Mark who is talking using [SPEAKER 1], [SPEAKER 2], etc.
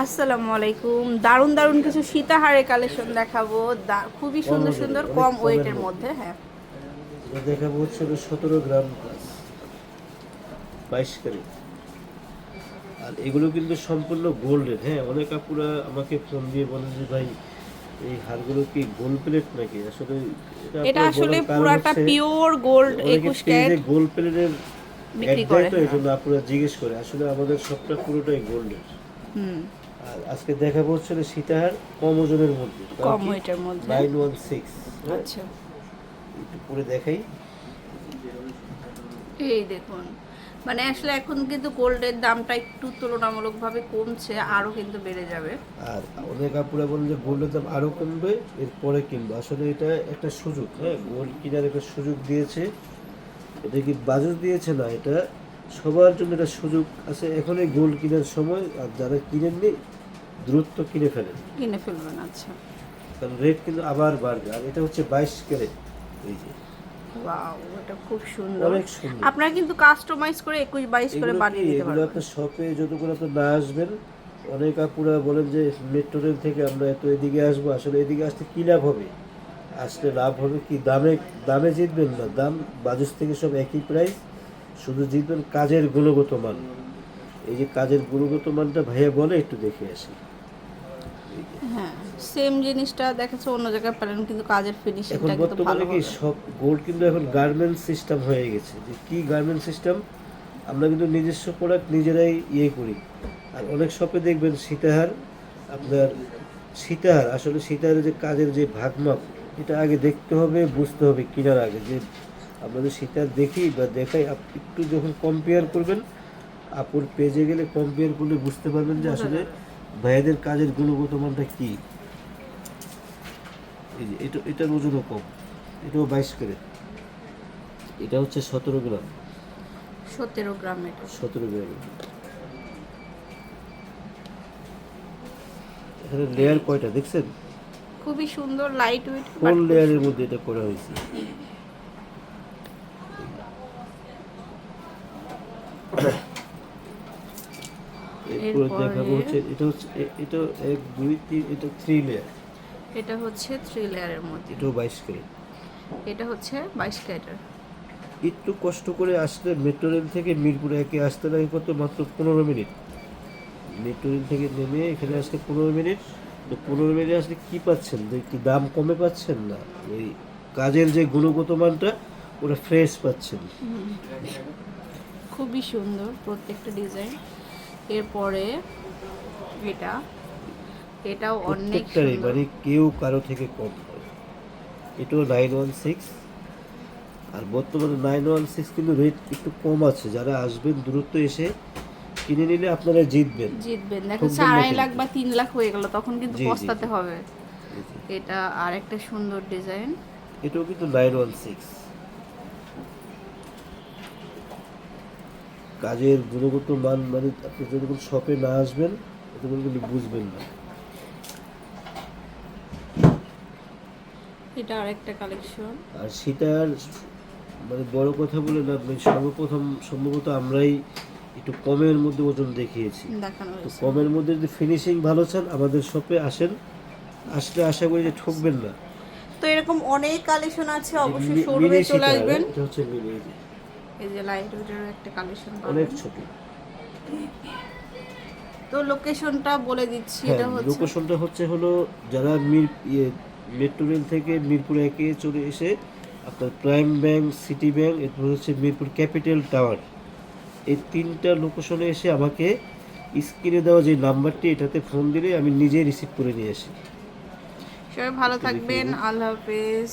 [SPEAKER 1] আসসালামু আলাইকুম। দারুণ দারুণ কিছু সীতাহারের কালেকশন দেখাবো। খুবই সুন্দর সুন্দর কম ওয়েটের
[SPEAKER 2] মধ্যে।
[SPEAKER 1] হ্যাঁ।
[SPEAKER 2] দেখাবো হচ্ছে সতেরো গ্রাম বাইশ ক্যারেট। আর এগুলো কিন্তু সম্পূর্ণ গোল্ডের হ্যাঁ অনেক আপুরা আমাকে ফোন দিয়ে বলেন যে ভাই এই হারগুলো কি গোল্ড প্লেট নাকি? আসলে
[SPEAKER 1] এটা আসলে পুরাটা পিওর গোল্ড
[SPEAKER 2] অনেকে
[SPEAKER 1] একুশ
[SPEAKER 2] পেজে
[SPEAKER 1] ক্যারেট
[SPEAKER 2] গোল্ড প্লেটের
[SPEAKER 1] বিক্রি করে,
[SPEAKER 2] তো এই জন্য আপুরা জিজ্ঞেস করে। আসলে আমাদের সবটা পুরোটাই গোল্ডের
[SPEAKER 1] হুম।
[SPEAKER 2] আর আজকে দেখাবো হচ্ছে সীতাহার কম ওজনের মধ্যে।
[SPEAKER 1] কম ওয়েটের মধ্যে।
[SPEAKER 2] নাইন ওয়ান সিক্স
[SPEAKER 1] আচ্ছা।
[SPEAKER 2] একটু পরে দেখাই।
[SPEAKER 1] এই দেখুন মানে আসলে এখন কিন্তু গোল্ডের দামটা একটু তুলনামূলকভাবে কমছে আরও কিন্তু বেড়ে যাবে।
[SPEAKER 2] আর অনেক আপুরা বলেন যে গোল্ডের দাম আরও কমবে এরপরে কিনবো। আসলে এটা একটা সুযোগ হ্যাঁ? গোল্ড কেনার একটা সুযোগ দিয়েছে। এটা কি বাজার দিয়েছে না? এটা সবার জন্য একটা সুযোগ আছে। এখনই গোল্ড কেনার সময় আর যারা কিনেননি দ্রুত কিনে ফেলেন।
[SPEAKER 1] কিনে ফেলবেন আচ্ছা।
[SPEAKER 2] কারণ রেট কিন্তু আবার বাড়বে। আর এটা হচ্ছে বাইশ ক্যারেট। এই যে।
[SPEAKER 1] ওয়াও এটা খুব সুন্দর।
[SPEAKER 2] অনেক সুন্দর।
[SPEAKER 1] আপনারা কিন্তু কাস্টমাইজ করে একুশ বাইশ করে
[SPEAKER 2] এগুলো
[SPEAKER 1] বানিয়ে দিতে পারবেন।
[SPEAKER 2] আপনার শপে যতক্ষণ আপনি না আসবেন অনেক আপুরা বলেন যে মেট্রো রেল থেকে আমরা এত এদিকে আসব আসলে এদিকে আসতে কী লাভ হবে? আসলে লাভ হবে কি? দামে দামে জিতবেন না। দাম বাজুস থেকে সব একই প্রাইস শুধু জিতবেন কাজের গুণগত মান। এই যে কাজের গুণগত মানটা ভাইয়া বলে একটু দেখে আসি।
[SPEAKER 1] হ্যাঁ সেম জিনিসটা দেখাচ্ছে অন্য জায়গায় পেলেন কিন্তু কাজের ফিনিশিংটা কিন্তু ভালো
[SPEAKER 2] কি সব গোল্ড কিন্তু এখন গার্মেন্ট সিস্টেম হয়ে গেছে। যে কি গার্মেন্ট সিস্টেম আমরা কিন্তু নিজস্ব প্রোডাক্ট নিজেরাই ইয়ে করি। আর অনেক শপে দেখবেন সীতাহার আপনার সীতাহার আসলে সীতাহারের যে কাজের যে ভাগমাপ এটা আগে দেখতে হবে বুঝতে হবে কেনার আগে। যে আমরা যে সীতাহার দেখি বা দেখাই আপ- একটু যখন কম্পেয়ার করবেন আপুর পেজে গেলে কম্পেয়ার করলে বুঝতে পারবেন যে আসলে ভাইয়াদের কাজের গুণগত মানটা কী? এই যে এটা এটার ওজনও কম এটাও বাইশ করে। এটা হচ্ছে সতেরো গ্রাম।
[SPEAKER 1] সতেরো গ্রাম এটা।
[SPEAKER 2] সতেরো গ্রাম। এখানে লেয়ার কয়টা দেখছেন?
[SPEAKER 1] খুবই সুন্দর লাইট ওয়েট
[SPEAKER 2] কোন লেয়ারের মধ্যে এটা করা হয়েছে। এরপরে- দেখাবো হচ্ছে এটা হচ্ছে এটা এক দুই তিন এটা থ্রি লেয়ার
[SPEAKER 1] এটা হচ্ছে থ্রি লেয়ারের মধ্যে।
[SPEAKER 2] এটাও বাইশ করে
[SPEAKER 1] এটা হচ্ছে বাইশ ক্যারেটের।
[SPEAKER 2] একটু কষ্ট করে আসলে মেট্রো রেল থেকে মিরপুরে একে আসতে লাগে কত? মাত্র পনেরো মিনিট। মেট্রো রেল থেকে নেমে এখানে আসতে পনেরো মিনিট। তো পনেরো মিনিট আসলে কী পাচ্ছেন? কি দাম কমে পাচ্ছেন না? ওই কাজের যে গুণগত মানটা ওটা ফ্রেশ পাচ্ছেন।
[SPEAKER 1] খুবই সুন্দর প্রত্যেকটা ডিজাইন এরপরে এটা এটাও অনেক
[SPEAKER 2] মানে কেউ কারও থেকে কম নয় এটাও নাইন ওয়ান সিক্স আর বর্তমানে নাইন ওয়ান সিক্স কিন্তু রেট একটু কম আছে। যারা আসবেন দ্রুত এসে কিনে নিলে আপনারা জিতবেন।
[SPEAKER 1] জিতবেন। দেখা আড়াই লাখ বা তিন লাখ হয়ে গেল তখন কিন্তু পস্তাতে হবে। এটা আর একটা সুন্দর ডিজাইন
[SPEAKER 2] এটাও কিন্তু নাইন ওয়ান সিক্স কাজের গুণগত মান মানে আপনি যতক্ষণ শপে না আসবেন ততক্ষণ কিন্তু বুঝবেন না।
[SPEAKER 1] এটা আর কালেকশন
[SPEAKER 2] আর সেটার মানে বড় কথা বলে না মানে সর্বপ্রথম সম্ভবত আমরাই একটু কমের মধ্যে ওজন দেখিয়েছি। তো কমের মধ্যে যদি ফিনিশিং ভালো চান আমাদের শপে আসেন। আসলে আশা করি যে ঠকবেন না।
[SPEAKER 1] তো এরকম অনেক কালেকশন আছে অবশ্যই শোরুমে চলে আসবেন।
[SPEAKER 2] হচ্ছে এই যে,
[SPEAKER 1] লাইট একটা কালেকশন
[SPEAKER 2] অনেক ছোট
[SPEAKER 1] তো লোকেশনটা বলে দিচ্ছি
[SPEAKER 2] হ্যাঁ
[SPEAKER 1] এটা হচ্ছে
[SPEAKER 2] লোকেশনটা হচ্ছে হলো যারা মির ইয়ে মেট্রো রেল থেকে মিরপুর একে চলে এসে আপনার প্রাইম ব্যাংক সিটি ব্যাংক এরপর হচ্ছে মিরপুর ক্যাপিটাল টাওয়ার এই তিনটা লোকেশনে এসে আমাকে স্ক্রিনে দেওয়া যে নাম্বারটি এটাতে ফোন দিলে আমি নিজে রিসিভ করে নিয়ে আসি।
[SPEAKER 1] সবাই ভালো থাকবেন আল্লাহ হাফেজ।